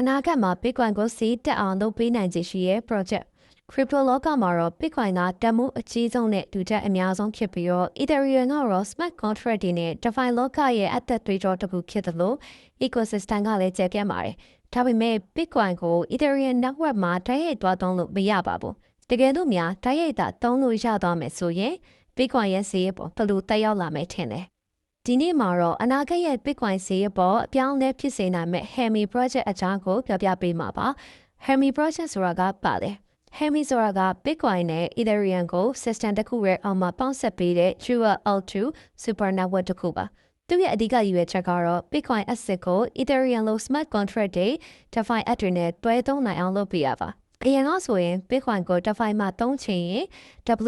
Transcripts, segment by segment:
အနာဂတ်မှာ Bitcoin ကိုစီးတက်အောင်လုပ်ပေးနိုင်ခြေရှိတဲ့ project crypto လောကမှာတော့ Bitcoin ကတန်မှုအကြီးဆုံးနဲ့ဒုတိယအများဆုံးဖြစ်ပြီးတော့ Ethereum ကတော့ smart contract တွေနဲ့ DeFi လောကရဲ့အသက်သွေးကြောတစ်ခုဖြစ်တယ်လို့ ecosystem ကလည်းကျယ်ပြန့်ပါတယ်။ဒါပေမဲ့ Bitcoin ကို Ethereum network မှာတိုက်ရိုက်သွားသုံးလို့မရပါဘူး။တကယ်လို့များတိုက်ရိုက်သာသုံးလို့ရသွားမယ်ဆိုရင် Bitcoin ရဲ့ဈေးပေါ်ဘယ်လိုတက်ရောက်လာမယ်ထင်လဲ။ ဒီနေ့မှာတော့အနာဂတ်ရဲ့ Bitcoin ဈေးပေါ်အပြောင်းအလဲဖြစ်စေနိုင်မဲ့ Hemi project အကြောင်းကိုပြောပြပေးမှာပါ။ Hemi project ဆိုတာကပါလေ။ Hemi ဆိုတာက Bitcoin နဲ့ Ethereum ကို system တစ်ခုရဲ့အောက်မှာပေါင်းစပ်ပေးတဲ့ True L2 super network တစ်ခုပါ။သူ့ရဲ့အဓိကရည်ရွယ်ချက်ကတော့ Bitcoin asset ကို Ethereum လို့ smart contract တွေ DeFi app တွေနဲ့တွဲသုံးနိုင်အောင်လုပ်ပေးရပါ။အရင်ကဆိုရင် Bitcoin ကို DeFi မှာသုံးချင်ရင်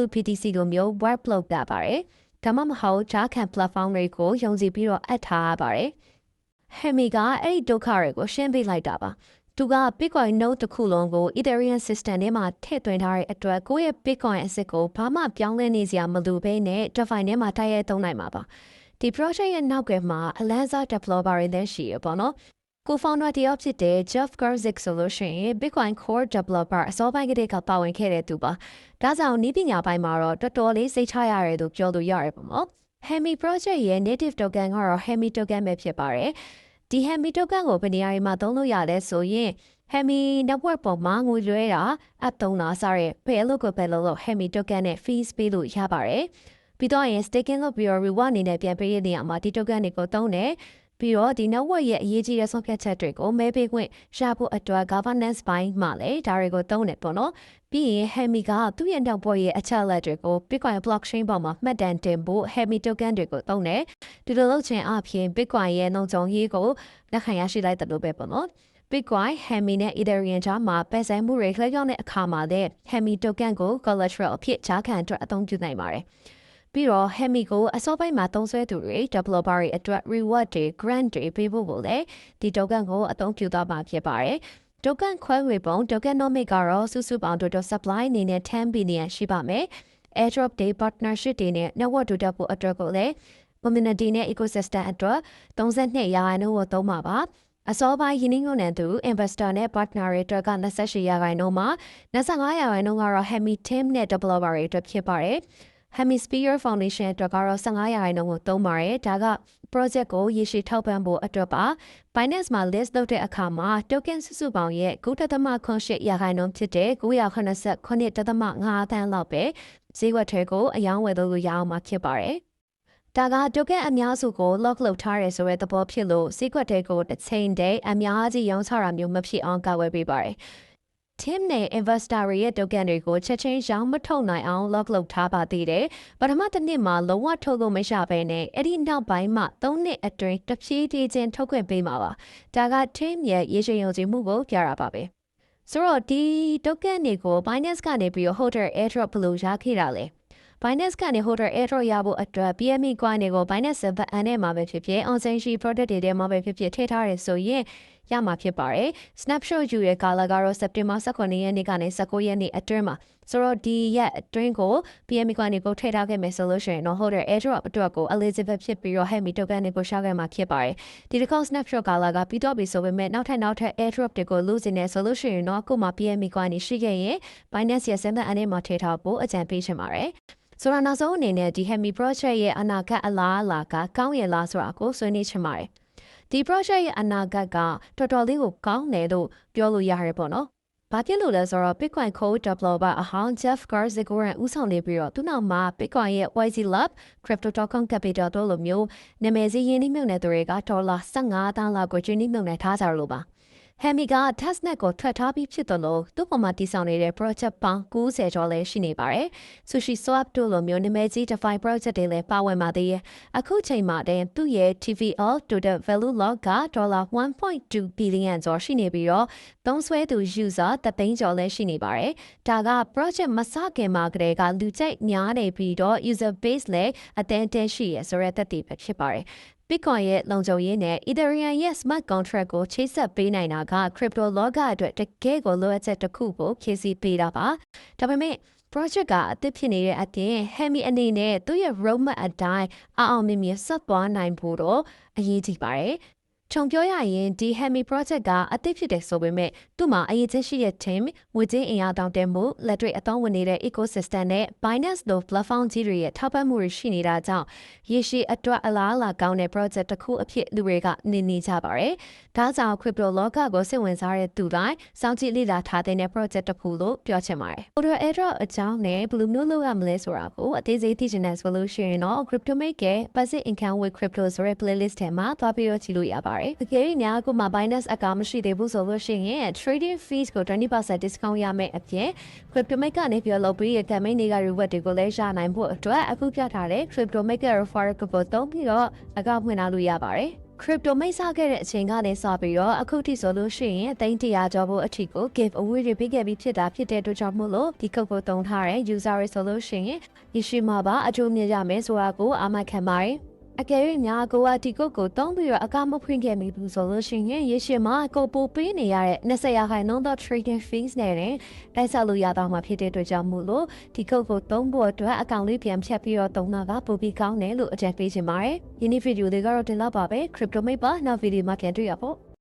WBTC လိုမျိုး workflow ပြပါတယ်။ ဒါမှမဟုတ်ဂျာခံ platform တွေကိုယုံကြည်ပြီးတော့အပ်ထားရပါတယ်။ Hemi ကအဲ့ဒီဒုက္ခတွေကိုရှင်းပေးလိုက်တာပါ။သူက Bitcoin node တစ်ခုလုံးကို Ethereum system ထဲမှာထည့်သွင်းထားတဲ့အတွက်ကိုယ့်ရဲ့ Bitcoin အစစ်ကိုဘာမှပြောင်းလဲနေစရာမလိုဘဲနဲ့ DeFi ထဲမှာတိုက်ရိုက်သုံးနိုင်မှာပါ။ဒီ project ရဲ့နောက်ကမှာ Alanza developer တွေလည်းရှိရပေါ့နော်။ ကို founder တယောက်ဖြစ်တဲ့ Jeff Garzik ဆိုလို့ရှိရင် Bitcoin core developer အစောပိုင်းကတည်းကပါဝင်ခဲ့တဲ့သူပါ။ဒါကြောင့်ဤပညာပိုင်းမှာတော့တော်တော်လေးစိတ်ချရတယ်လို့ပြောလို့ရတယ်ပေါ့နော်။ Hemi project ရဲ့ native token ကတော့ Hemi token ပဲဖြစ်ပါတယ်။ဒီ Hemi token ကိုဘယ်နေရာမှာသုံးလို့ရလဲဆိုရင် Hemi network ပေါ်မှာငွေလွှဲတာ app သုံးတာစတဲ့ဘယ်လိုကိုဘယ်လိုလို့ Hemi token နဲ့ fees ပေးလို့ရပါတယ်ပြီးတော့ရင် staking လုပ်ပြီးတော့ reward အနေနဲ့ပြန်ပေးရတဲ့နေရာမှာဒီ token တွေကိုသုံးတယ် ပြီးတော့ဒီ network ရဲ့အရေးကြီးတဲ့ဆုံးဖြတ်ချက်တွေကိုမဲပေးခွင့်ရဖို့အတွက် governance ဘိုင်းမှာလည်းဒါတွေကိုသုံးတယ်ပေါ့နော်ပြီးရင် Hemi ကသူ့ရဲ့ network ရဲ့အချက်အလက်တွေကို Bitcoin blockchain ပေါ်မှာမှတ်တမ်းတင်ဖို့ Hemi token တွေကိုသုံးတယ်ဒီလိုလုပ်ခြင်းအပြင် Bitcoin ရဲ့နှုံကြုံရေးကိုလက်ခံရရှိလိုက်တယ်လို့ပဲပေါ့နော် Bitcoin, Hemi နဲ့ Ethereum ကြားမှာပယ်ဆိုင်မှုတွေလှည့်ပြောင်းတဲ့အခါမှာလည်း Hemi token ကို collateral အဖြစ်ကြားခံအတွက်အသုံးပြုနိုင်ပါတယ်။ ပြီးတော့ Hemi ကိုအစောပိုင်းမှာသုံးစွဲသူတွေ developer တွေအတွက် reward တွေ grant တွေပေးဖို့ကိုလည်းဒီ token ကိုအသုံးပြုသွားမှာဖြစ်ပါတယ်။ token ခွဲဝေပုံ tokenomic ကတော့စုစုပေါင်း total supply အနေနဲ့10 billion ရှိပါမယ်။ airdrop တွေ partnership တွေနဲ့ network တိုးတက်ဖို့အတွက်ကိုလည်း community နဲ့ ecosystem အတွက်32ရာခိုင်နှုန်းကိုသုံးမှာပါအစောပိုင်းယင်းနှုန်းနဲ့သူ investor နဲ့ partner တွေအတွက်က28ရာခိုင်နှုန်းမှာ25ရာခိုင်နှုန်းကတော့ Hemi team နဲ့ developer တွေအတွက်ဖြစ်ပါတယ်။ Hemisphere Foundation အတွက်ကတော့15ရာခိုင်နှုန်းကိုသုံးပါတယ်။ဒါက project ကိုရေရှည်ထောက်ပံ့ဖို့အတွက်ပါ Binance မှာ list လုပ်တဲ့အခါမှာ token စုစုပေါင်းရဲ့9.8ရာခိုင်နှုန်းဖြစ်တဲ့989.5သန်းလောက်ပဲဈေးကွက်ထဲကိုအယောင်းဝယ်လို့ရအောင်မှာဖြစ်ပါတယ်။ဒါက token အများစုကို lock လုပ်ထားရဲဆိုတဲ့သဘောဖြစ်လို့ဈေးကွက်ထဲကိုတစ်ချိန်တည်းအများကြီးရောင်းချတာမျိုးမဖြစ်အောင်ကာဝယ်ပေးပါတယ်။ team နဲ့ investor တွေရဲ့ token တွေကိုချက်ချင်းရောင်းမထုတ်နိုင်အောင် lock လုပ်ထားပါသေးတယ်။ပထမတစ်နှစ်မှာလုံးဝထုတ်လို့မရဘဲနဲ့အဲ့ဒီနောက်ပိုင်းမှာ၃နှစ်အတွင်းတဖြည်းဖြည်းချင်းထုတ်ခွင့်ပေးမှာပါ။ဒါက team ရဲ့ရေရှည်ယုံကြည်မှုကိုပြတာပါပဲ။ဆိုတော့ဒီ token တွေကို Binance ကနေပြီးတော့ holder airdrop ဘယ်လိုရခဲ့တာလဲ။ Binance ကနေ holder airdrop ရဖို့အတွက် BNB coin တွေကို Binance server အန်ထဲမှာပဲဖြစ်ဖြစ် on-chain product တွေထဲမှာပဲဖြစ်ဖြစ်ထည့်ထားရဆိုရင် ရမှာဖြစ်ပါတယ်။ snapshot ယူရဲ့ကာလကတော့ September 18ရက်နေ့ကနေ19ရက်နေ့အတွင်းမှာဆိုတော့ဒီရက်အတွင်းကို PM ကနေကိုထည့်ထားခဲ့မယ်ဆိုလို့ရှိရင်တော့ holder airdrop အတွက်ကို eligible ဖြစ်ပြီးတော့ Hemi token တွေကိုရှာခဲ့မှာဖြစ်ပါတယ်။ဒီတစ်ခေါက် snapshot ကာလကပြီးတော့ပြီဆိုပေမဲ့နောက်ထပ်နောက်ထပ် airdrop တွေကိုလိုချင်နေဆိုလို့ရှိရင်တော့အခုမှ PM ကနေရှိခဲ့ရင် Binance ရဲ့ Sender အနေမှာထည့်ထားဖို့အကြံပေးချင်ပါတယ်။ဆိုတော့နောက်ဆုံးအနေနဲ့ဒီ Hemi project ရဲ့အနာဂတ်အလားအလာကကောင်းရလားဆိုတာကိုဆွေးနွေးချင်ပါတယ်။ ဒီ project ရဲ့အနာဂတ်ကတော်တော်လေးကိုကောင်းတယ်လို့ပြောလို့ရတယ်ပေါ့နော်။ဘာဖြစ်လို့လဲဆိုတော့ Bitcoin Code Developer အဟောင်း Jeff Garzik ကိုရန်ဦးဆောင်နေပြီးတော့သူနောက်မှာ Bitcoin ရဲ့ YZ Lab Crypto.com Capital တို့လိုမျိုးနာမည်ကြီးရင်းနှီးမြှုပ်နှံသူတွေကဒေါ်လာ15သန်းလောက်ကိုကျွေးနှီးမြှုပ်နှံထားကြလို့ပါ။ ဟမ်မီက testnet ကိုထွက်ထားပြီးဖြစ်တယ်လို့သူ့ပေါ်မှာတည်ဆောက်နေတဲ့ project ပေါင်း90ကျော်လည်းရှိနေပါတယ်။ Sushi Swap တို့လိုမျိုးနာမည်ကြီး DeFi project တွေလည်းပါဝင်ပါသေးတယ်။အခုချိန်မှာတည်းသူ့ရဲ့ TVL total value log ကဒေါ်လာ1.2 billion ကျော်ရှိနေပြီးတော့သုံးစွဲသူ user တသိန်းကျော်လည်းရှိနေပါတယ်။ဒါက project မစခင်မှာကတည်းကလူကြိုက်များနေပြီးတော့ user base လည်းအသင်းတင်းရှိရဆိုတဲ့သက်တည်ပဲဖြစ်ပါတယ်။ Bitcoin ရဲ့လုံခြုံရေးနဲ့ Ethereum ရဲ့ smart contract ကိုချိတ်ဆက်ပေးနိုင်တာက crypto လောကအတွက်တကယ်ကိုလိုအပ်ချက်တစ်ခုကိုဖြည့်ဆည်းပေးတာပါ။ဒါပေမဲ့ project ကအသစ်ဖြစ်နေတဲ့အပြင် Hemi အနေနဲ့သူ့ရဲ့ roadmap အတိုင်းအအောင်မြင်မြင်ဆက်သွားနိုင်ဖို့တော့အရေးကြီးပါတယ်။ ခြုံပြောရရင်ဒီ Hemi project ကအသစ်ဖြစ်တယ်ဆိုပေမဲ့သူ့မှာအရေးကြီးရှိတဲ့ team ငွေကြေးအင်အားတောင်းတမှုလက်တွေ့အသုံးဝင်နေတဲ့ ecosystem နဲ့ Binance လို platform ကြီးတွေရဲ့ထောက်ပံ့မှုတွေရှိနေတာကြောင့်ရေရှည်အတွက်အလားအလာကောင်းတဲ့ project တစ်ခုအဖြစ်လူတွေကနေနေကြပါတယ်။ဒါကြောင့် crypto လောကကိုစိတ်ဝင်စားတဲ့သူတိုင်းစောင့်ကြည့်လေ့လာထားတဲ့ project တစ်ခုလို့ပြောချင်ပါတယ်။ Order airdrop အကြောင်းနဲ့ဘယ်လိုမျိုးလုပ်ရမလဲဆိုတာကိုအသေးစိတ်သိချင်တဲ့ဆိုလို့ရှိရင်တော့ crypto make ရဲ့ passive income with crypto ဆိုတဲ့ playlist ထဲမှာသွားပြီးတော့ကြည့်လို့ရပါတယ်။တကယ်လို့များအခုမှ Binance account မရှိသေးဘူးဆိုလို့ရှိရင် trading fees ကို20% discount ရမယ့်အပြင် crypto make ကနေပြောလို့ပြီးရ campaign တွေက reward တွေကိုလည်းရနိုင်ဖို့အတွက်အခုပြထားတဲ့ crypto make referral code ကိုသုံးပြီးတော့အကောင့်ဖွင့်ထားလို့ရပါတယ်။ crypto မိတ်ဆက်ခဲ့တဲ့အချိန်ကနေစပြီးတော့အခုထိဆိုလို့ရှိရင်အသိန်း100ကျော်ဖို့အထိကို give away တွေပေးခဲ့ပြီးဖြစ်တာဖြစ်တဲ့အတွက်ကြောင့်မို့လို့ဒီ code ကိုသုံးထားတဲ့ user တွေဆိုလို့ရှိရင်ရရှိမှာပါအကျိုးမြတ်ရမယ်ဆိုတာကိုအာမခံပါတယ် အကယ်၍များကိုကဒီကုတ်ကိုတုံးပြီးတော့အကမဖွင့်ခဲ့မိဘူးဆိုလို့ရှိရင်ရေရှည်မှာကိုပိုပေးနေရတဲ့20ရာခိုင်နှုန်းသော trading fees နဲ့တိုက်ဆက်လို့ရတော့မှာဖြစ်တဲ့အတွက်ကြောင့်မို့လို့ဒီကုတ်ကိုတုံးဖို့အတွက်အကောင့်လေးပြန်ဖြတ်ပြီးတော့တုံးတာကပိုပြီးကောင်းတယ်လို့အကြံပေးချင်ပါတယ်။ယနေ့ဗီဒီယိုလေးကတော့ဒီလောက်ပါပဲ crypto mate ပါနောက်ဗီဒီယိုမှာပြန်တွေ့ရဖို့